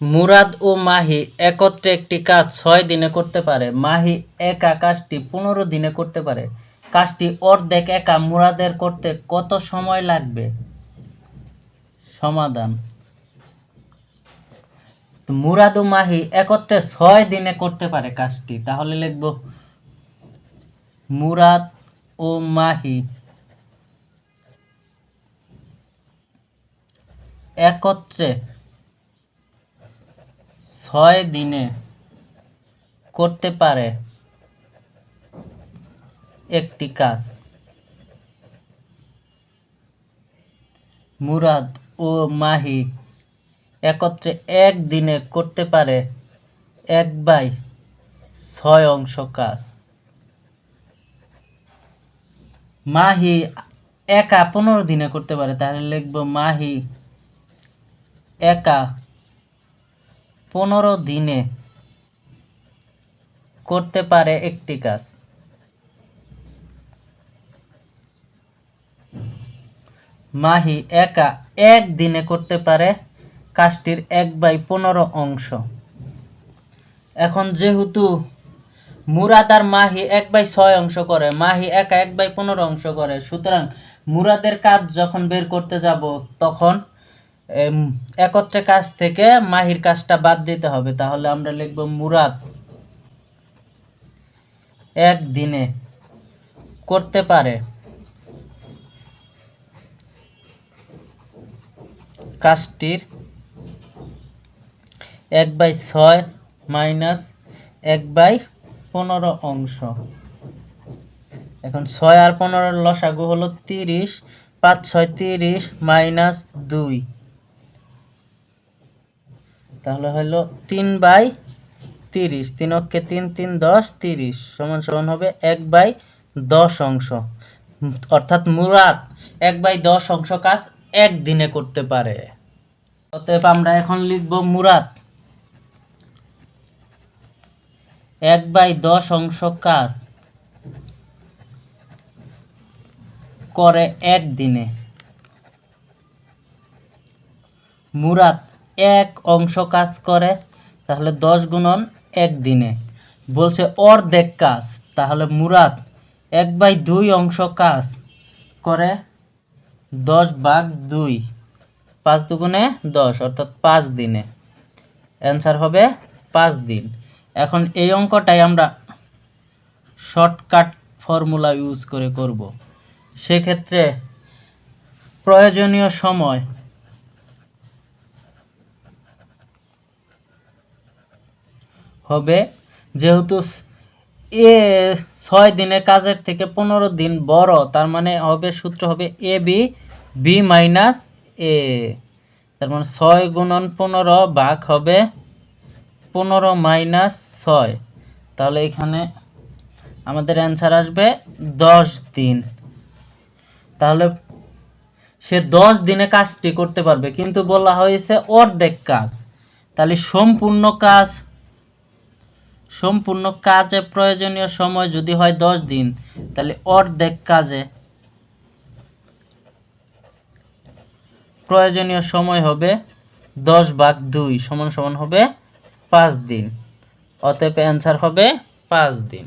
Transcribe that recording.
মুরাদ ও মাহি একত্রে একটি কাজ ছয় দিনে করতে পারে। মাহি একা কাজটি পনেরো দিনে করতে পারে। কাজটি অর্ধেক একা মুরাদের করতে কত সময় লাগবে? সমাধান। মুরাদ ও মাহি একত্রে ছয় দিনে করতে পারে কাজটি। তাহলে লিখব, মুরাদ ও মাহি একত্রে ছয় দিনে? করতে পারে। একটি কাজ। মুরাদ ও মাহি একত্রে এক দিনে করতে পারে এক বাই ছয় অংশ কাজ। মাহি একা পনেরো দিনে করতে পারে, তাহলে লিখব মাহি একা পনেরো দিনে করতে পারে একটি কাজ। মাহি একা এক দিনে করতে পারে কাজটির এক বাই পনেরো অংশ। এখন যেহেতু মুরাদ আর মাহি এক বাই ছয় অংশ করে, মাহি একা এক বাই পনেরো অংশ করে, সুতরাং মুরাদের কাজ যখন বের করতে যাব, তখন একত্রে কাজ থেকে মাহির কাজটা বাদ দিতে হবে। তাহলে আমরা লিখব মুরাদ। এক দিনে করতে পারে। কাজটির এক বাই ছয় মাইনাস এক বাই পনেরো অংশ। এখন ছয় আর পনেরোর লসাগু হলো তিরিশ, পাঁচ ছয় তিরিশ মাইনাস দুই। তাহলে হলো তিন বাই তিরিশ। তিন অক্ষে তিন তিন দশ, তিরিশ। সমান সমান হবে এক বাই দশ অংশ। অর্থাৎ মুরাদ এক বাই দশ অংশ কাজ এক দিনে করতে পারে। অতএব আমরা এখন লিখব মুরাদ। এক বাই দশ অংশ কাজ করে এক দিনে মুরাদ এক অংশ কাজ করে, তাহলে দশ গুণন এক দিনে। বলছে অর্ধেক কাজ, তাহলে মুরাদ এক বাই দুই অংশ কাজ করে দশ ভাগ দুই, পাঁচ দুগুণে দশ, অর্থাৎ পাঁচ দিনে। অ্যান্সার হবে পাঁচ দিন। এখন এই অঙ্কটাই আমরা শর্টকাট ফর্মুলা ইউজ করে করব। সেক্ষেত্রে প্রয়োজনীয় সময় হবে। যেহেতু এ ছয় দিনের কাজের থেকে পনেরো দিন বড়, তার মানে হবে, সূত্র হবে A B B minus A. তার মানে ছয় গুণন পনেরো ভাগ হবে পনেরো মাইনাস ছয়। তাহলে এখানে আমাদের অ্যান্সার আসবে দশ দিন। তাহলে সে দশ দিনে কাজটি করতে পারবে, কিন্তু বলা হয়েছে অর্ধেক কাজ। তাহলে সম্পূর্ণ কাজ সম্পূর্ণ কাজে প্রয়োজনীয় সময় যদি হয় দশ দিন, তাহলে অর্ধেক কাজে প্রয়োজনীয় সময় হবে দশ ভাগ দুই সমান সমান হবে পাঁচ দিন। অতএব অ্যান্সার হবে পাঁচ দিন।